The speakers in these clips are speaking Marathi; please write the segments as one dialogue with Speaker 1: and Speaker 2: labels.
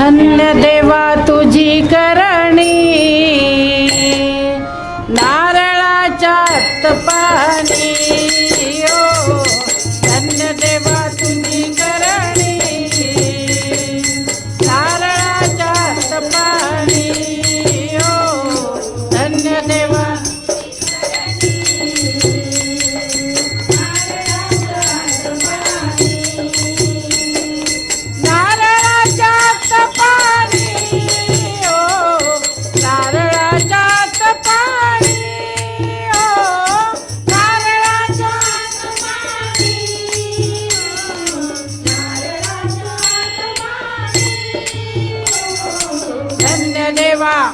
Speaker 1: धन्य देवा तुझी कर देवा.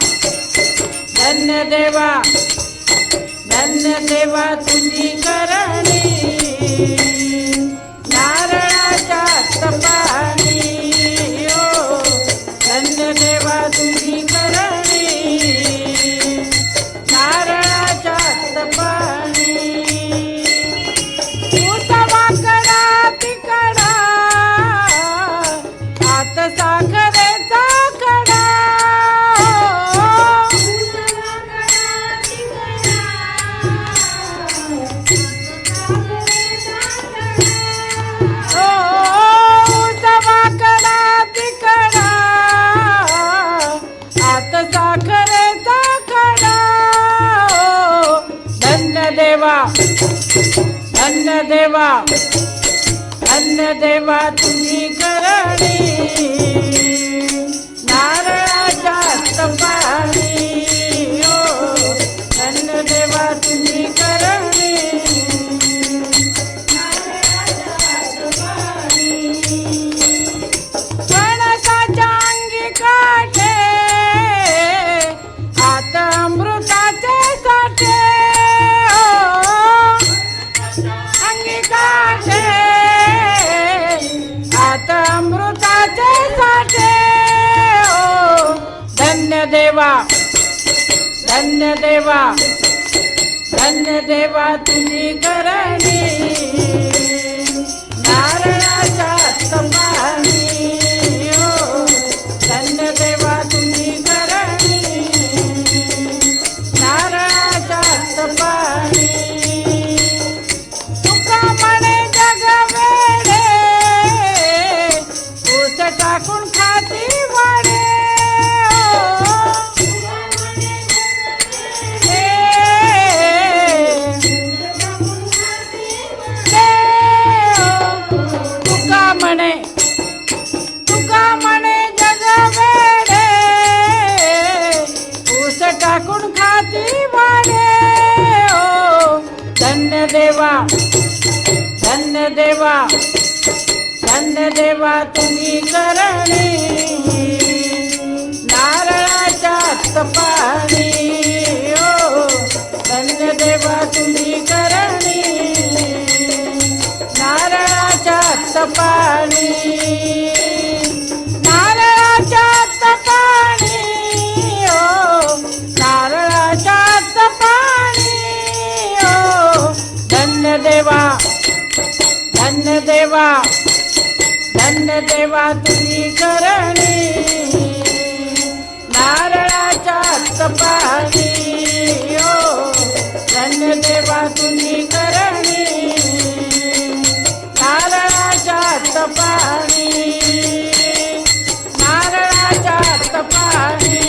Speaker 1: धन्य देवा. धन्य देवा तुझी करणे. देवा. धन्य देवा. धन्य देवा तुम्ही करणी. अंगी सात आता अमृताचे साठे. ओ धन्य देवा धन्य देवा धन्य देवा तुझी करणी. धन्य देवा धन्य देवा धन्य देवा तुम्ही करणी. नारळाच्या तपाणी ओ धन्य देवा तुम्ही करणी. नारळाच्या तपाणी देवा. धन्य देवा. धन्य देवा तुझी करणी. नारळाच्या तपाली ओ धन्य देवा तुझी करणी. नारळाच्या तपाली नारळाच्या तपाली